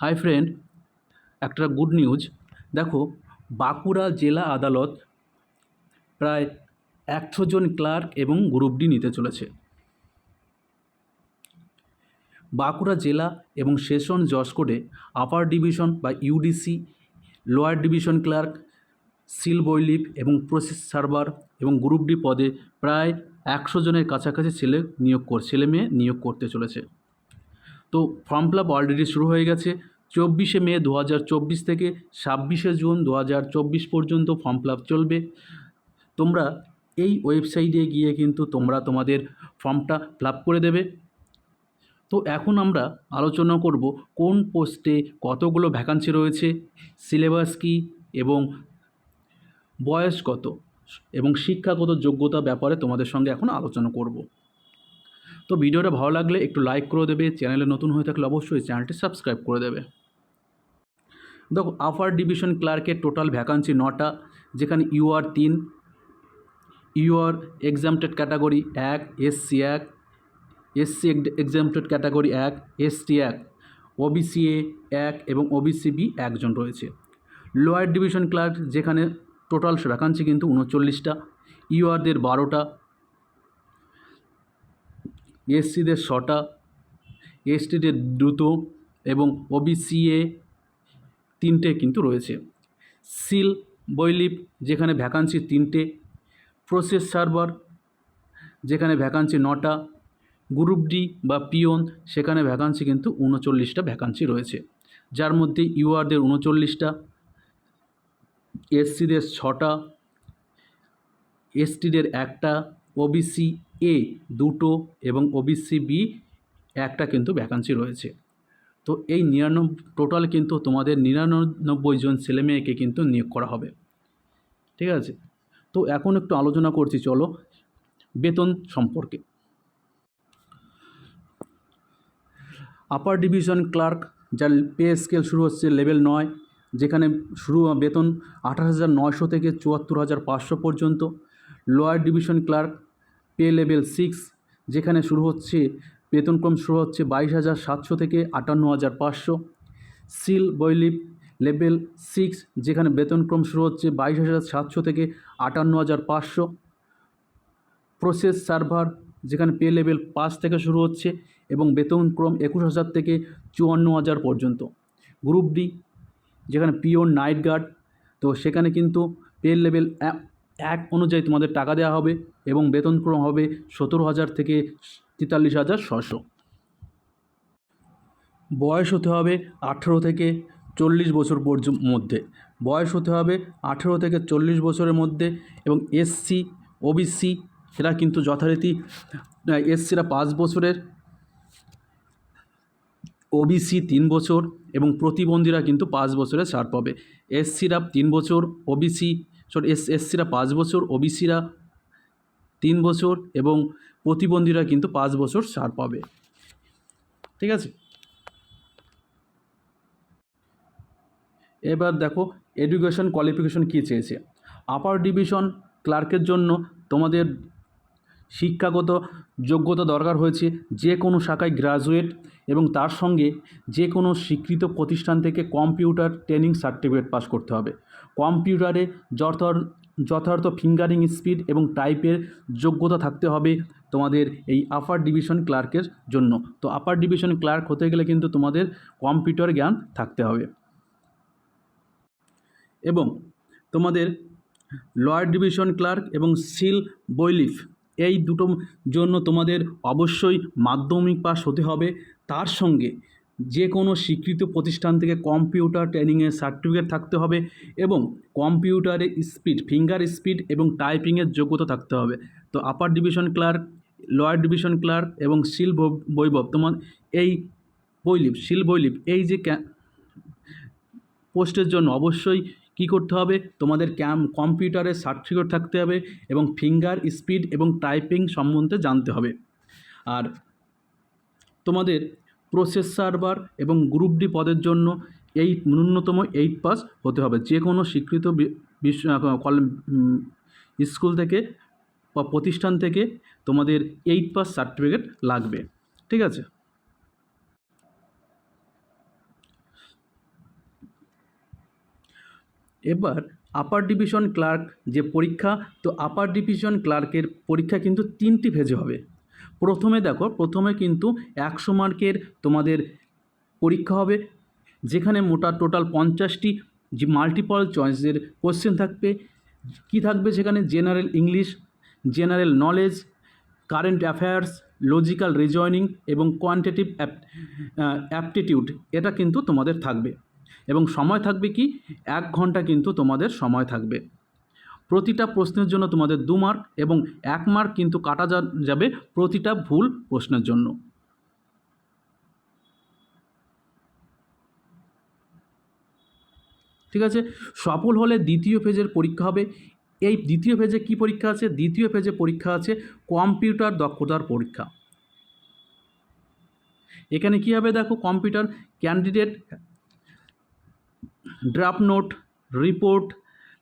High friend একটা good news দেখো, বাঁকুড়া জেলা আদালত প্রায় একশো জন ক্লার্ক এবং গ্রুপ ডি নিতে চলেছে। বাঁকুড়া জেলা এবং সেশন জজ কোর্টে আপার ডিভিশন বা UDC lower division clerk seal bailiff এবং প্রসেস সার্ভার এবং গ্রুপ ডি পদে প্রায় একশো জনের কাছাকাছি ছেলে নিয়োগ কর, ছেলে মেয়ে নিয়োগ করতে চলেছে। তো ফর্ম ফিল আপ অলরেডি শুরু হয়ে গেছে। চব্বিশে মে দু হাজার চব্বিশ থেকে ছাব্বিশে জুন দু হাজার চব্বিশ পর্যন্ত ফর্ম ফিল আপ চলবে। তোমরা এই ওয়েবসাইটে গিয়ে কিন্তু তোমরা তোমাদের ফর্মটা ফিল আপ করে দেবে। তো এখন আমরা আলোচনা করব কোন পোস্টে কতগুলো ভ্যাকান্সি রয়েছে সিলেবাস কি এবং বয়স কত এবং শিক্ষাগত যোগ্যতা ব্যাপারে তোমাদের সঙ্গে এখন আলোচনা করব। তো ভিডিওটা ভালো লাগলে একটু লাইক করে দেবে চ্যানেলে নতুন হয়ে থাকলে অবশ্যই চ্যানেলটি সাবস্ক্রাইব করে দেবে। দেখো আপার ডিভিশন ক্লার্কের টোটাল ভ্যাকান্সি নটা, যেখানে ইউআর তিন ইউআর এক্সামটেড ক্যাটাগরি এক এসসি এক এসসি এক্সামটেড ক্যাটাগরি এক এসটি এক ওবিসি এ এক এবং ওবিসি বি একজন রয়েছে। লোয়ার ডিভিশন ক্লার্ক যেখানে টোটাল ভ্যাকান্সি কিন্তু উনচল্লিশটা ইউআরদের বারোটা এসসিদের ছটা, এসটিদের দুটো এবং ওবিসিএ তিনটে কিন্তু রয়েছে। সিল, বৈলিপ যেখানে ভ্যাকান্সি তিনটে, প্রসেস সার্ভার যেখানে ভ্যাকান্সি নটা, গ্রুপ ডি বা পিওন সেখানে ভ্যাকান্সি কিন্তু উনচল্লিশটা ভ্যাকান্সি রয়েছে। যার মধ্যে ইউআরদের উনচল্লিশটা, এসসিদের ছটা, এসটিদের একটা, ওবিসি এ দুটো এবং ওবিসি বি একটা কিন্তু ভ্যাকান্সি রয়েছে। তো এই নিরানব্বই টোটাল কিন্তু তোমাদের নিরানব্বই জন ছেলেমেয়েকে কিন্তু নিয়োগ করা হবে। ঠিক আছে? তো এখন একটু আলোচনা করছি, চলো। বেতন সম্পর্কে। আপার ডিভিশন ক্লার্ক যার পে স্কেল শুরু হচ্ছে লেভেল নয়, যেখানে শুরু বেতন আঠাশ হাজার নয়শো থেকে চুয়াত্তর হাজার পাঁচশো পর্যন্ত। Lower division clerk pay level six, যেখানে শুরু হচ্ছে বেতনক্রম শুরু হচ্ছে বাইশ হাজার সাতশো থেকে আটান্ন হাজার পাঁচশো। সিল বৈলিপ লেভেল সিক্স, যেখানে বেতনক্রম শুরু হচ্ছে বাইশ হাজার সাতশো থেকে আটান্ন হাজার পাঁচশো। প্রসেস সার্ভার, যেখানে পে লেভেল পাঁচ থেকে শুরু হচ্ছে এবং বেতনক্রম একুশ হাজার থেকে চুয়ান্ন হাজার পর্যন্ত। গ্রুপ ডি, যেখানে পিওর নাইট গার্ড, তো সেখানে কিন্তু পে লেভেল এক অনুযায়ী তোমাদের টাকা দেওয়া হবে এবং বেতনক্রম হবে সতেরো হাজার থেকে তেতাল্লিশ হাজার ছশো বয়স হতে হবে আঠেরো থেকে চল্লিশ বছর মধ্যে। বয়স হতে হবে আঠেরো থেকে চল্লিশ বছরের মধ্যে এবং এসসি ওবিসি এরা কিন্তু যথারীতি এসসিরা পাঁচ বছরের ওবিসি তিন বছর এবং প্রতিবন্ধীরা কিন্তু পাঁচ বছরে ছাড় পাবে। এসসিরা তিন বছর ওবিসি সরি, এস, এসসিরা পাঁচ বছর, ওবিসিরা তিন বছর এবং প্রতিবন্ধীরা কিন্তু পাঁচ বছর ছাড় পাবে। ঠিক আছে? এবার দেখো এডুকেশন কোয়ালিফিকেশন কী চেয়েছে? আপার ডিভিশন ক্লার্কের জন্য তোমাদের শিক্ষাগত যোগ্যতা দরকার হয়েছে যে কোনো শাখায় গ্রাজুয়েট এবং তার সঙ্গে যে কোনো স্বীকৃত প্রতিষ্ঠান থেকে কম্পিউটার ট্রেনিং সার্টিফিকেট পাস করতে হবে। কম্পিউটারে যথার, যথার্থ ফিঙ্গারিং স্পিড এবং টাইপের যোগ্যতা থাকতে হবে তোমাদের এই আপার ডিভিশন ক্লার্কের জন্য। তো আপার ডিভিশন ক্লার্ক হতে গেলে কিন্তু তোমাদের কম্পিউটার জ্ঞান থাকতে হবে। এবং তোমাদের লয়ার ডিভিশন ক্লার্ক এবং সিল বৈলিফ এই দুটো জন্য তোমাদের অবশ্যই মাধ্যমিক পাস হতে হবে। তার সঙ্গে যে কোনো স্বীকৃত প্রতিষ্ঠান থেকে কম্পিউটার ট্রেনিংয়ের সার্টিফিকেট থাকতে হবে এবং কম্পিউটারে স্পিড, ফিঙ্গার স্পিড এবং টাইপিংয়ের যোগ্যতা থাকতে হবে। তো upper division clerk, lower division clerk এবং শিল বৈভব, তোমার এই বৈলিপ শিল বৈলিপ, এই যে পোস্টের জন্য অবশ্যই কী করতে হবে? তোমাদের ক্যাম কম্পিউটারের সার্টিফিকেট থাকতে হবে এবং ফিঙ্গার স্পিড এবং টাইপিং সম্বন্ধে জানতে হবে। আর তোমাদের প্রসেস সার্ভার এবং গ্রুপ ডি পদের জন্য এই ন্যূনতম এইট পাস হতে হবে। যে কোনো স্বীকৃত স্কুল থেকে বা প্রতিষ্ঠান থেকে তোমাদের এইট পাস সার্টিফিকেট লাগবে। ঠিক আছে? এবার আপার ডিভিশন ক্লার্ক যে পরীক্ষা, তো আপার ডিভিশন ক্লার্কের পরীক্ষা কিন্তু তিনটি ফেজে হবে। প্রথমে দেখো, প্রথমে কিন্তু একশো মার্কের তোমাদের পরীক্ষা হবে, যেখানে মোটা টোটাল পঞ্চাশটি যে মাল্টিপল চয়েসের কোশ্চেন থাকবে। কি থাকবে সেখানে? General English general knowledge current affairs logical reasoning এবং কোয়ান্টিটিভ অ্যাপটিটিউড এটা কিন্তু তোমাদের থাকবে। এবং সময় থাকবে কি? এক ঘণ্টা কিন্তু তোমাদের সময় থাকবে। প্রতিটা প্রশ্নের জন্য তোমাদের দু মার্ক এবং এক মার্ক কিন্তু কাটা যাবে প্রতিটা ভুল প্রশ্নের জন্য। ঠিক আছে? সফল হলে দ্বিতীয় ফেজের পরীক্ষা হবে। এই দ্বিতীয় ফেজে কি পরীক্ষা আছে? দ্বিতীয় ফেজে পরীক্ষা আছে কম্পিউটার দক্ষতার পরীক্ষা। এখানে কী হবে দেখো? Computer candidate draft note, report,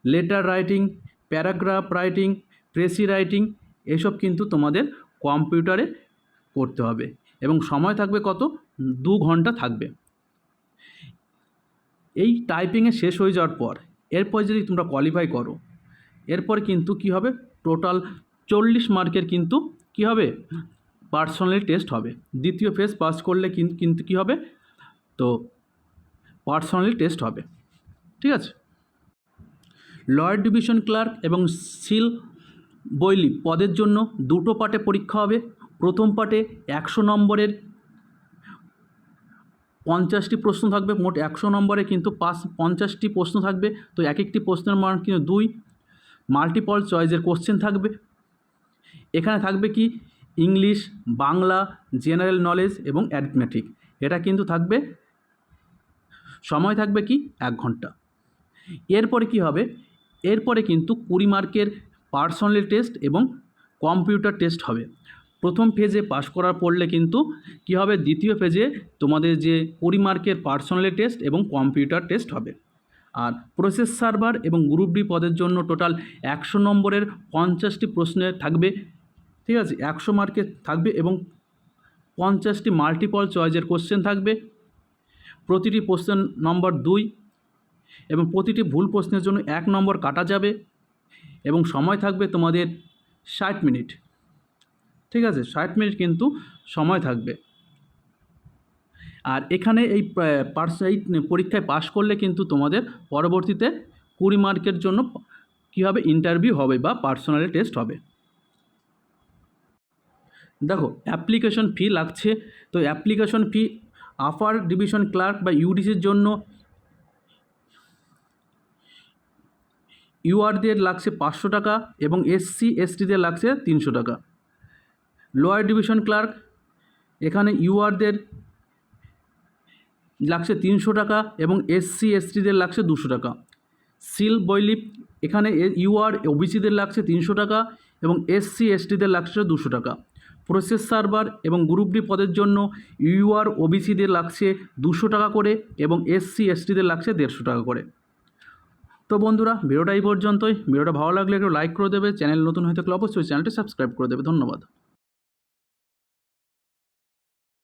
letter writing, paragraph writing, precis writing এসব কিন্তু তোমাদের কম্পিউটারে করতে হবে। এবং সময় থাকবে কত? দু ঘণ্টা থাকবে। এই টাইপিংয়ে শেষ হয়ে যাওয়ার পর, এরপর যদি তোমরা কোয়ালিফাই করো, এরপর কিন্তু কি হবে? টোটাল চল্লিশ মার্কের কিন্তু কি হবে? পার্সোনালি টেস্ট হবে। দ্বিতীয় ফেজ পাস করলে কিন- কিন্তু কি হবে? তো পার্সোনালি টেস্ট হবে। ঠিক আছে? লয়ার ডিভিশন ক্লার্ক এবং সিল বৈলি পদের জন্য দুটো পার্টে পরীক্ষা হবে। প্রথম পার্টে একশো নম্বরের পঞ্চাশটি প্রশ্ন থাকবে, মোট একশো নম্বরে কিন্তু পাঁচ, পঞ্চাশটি প্রশ্ন থাকবে। তো এক একটি প্রশ্নের মান কিন্তু দুই মাল্টিপল চয়েসের কোশ্চেন থাকবে। এখানে থাকবে কি? ইংলিশ, বাংলা জেনারেল নলেজ এবং অ্যারিথমেটিক এটা কিন্তু থাকবে সময় থাকবে কি? এক ঘণ্টা। এরপরে কি হবে? এরপরে কিন্তু কুড়ি মার্কের পার্সোনালি টেস্ট এবং কম্পিউটার টেস্ট হবে। প্রথম ফেজে পাশ করার পড়লে কিন্তু কি হবে? দ্বিতীয় ফেজে তোমাদের যে কুড়ি মার্কের পার্সোনালি টেস্ট এবং কম্পিউটার টেস্ট হবে। আর প্রসেস সার্ভার এবং গ্রুপ ডি পদের জন্য টোটাল একশো নম্বরের পঞ্চাশটি প্রশ্নে থাকবে। ঠিক আছে? একশো মার্কে থাকবে এবং পঞ্চাশটি মাল্টিপল চয়েসের কোশ্চেন থাকবে। প্রতিটি প্রশ্নের নম্বর দুই এবং প্রতিটি ভুল প্রশ্নের জন্য এক নম্বর কাটা যাবে এবং সময় থাকবে তোমাদের ষাট মিনিট। ঠিক আছে? ষাট মিনিট কিন্তু সময় থাকবে। আর এখানে এই পার্স, এই পরীক্ষায় পাশ করলে কিন্তু তোমাদের পরবর্তীতে কুড়ি মার্কের জন্য কী হবে ইন্টারভিউ হবে বা পার্সোনালি টেস্ট হবে। দেখো অ্যাপ্লিকেশন ফি লাগছে। তো application fee upper division clerk বা ইউডিসির জন্য ইউআরদের লাগছে পাঁচশো টাকা এবং এসসি, এসটিদের লাগছে তিনশো টাকা। লোয়ার ডিভিশন ক্লার্ক, এখানে ইউআরদের লাগছে তিনশো টাকা এবং এসসি, এসটিদের লাগছে দুশো টাকা। সিল বৈলিপ, এখানে ইউআর, ওবিসিদের লাগছে তিনশো টাকা এবং এসসি, এসটিদের লাগছে দুশো টাকা। প্রসেস সার্ভার এবং গ্রুপ ডি পদের জন্য ইউআর ওবিসিদের লাগছে দুশো টাকা করে এবং এসসি এসটিদের লাগছে দেড়শো টাকা করে। তো বন্ধুরা, ভিডিওটা এই পর্যন্তই। ভিডিওটা ভালো লাগলে একটু লাইক করে দেবে। চ্যানেল নতুন হয়ে থাকলে অবশ্যই চ্যানেলটি সাবস্ক্রাইব করে দেবে। ধন্যবাদ।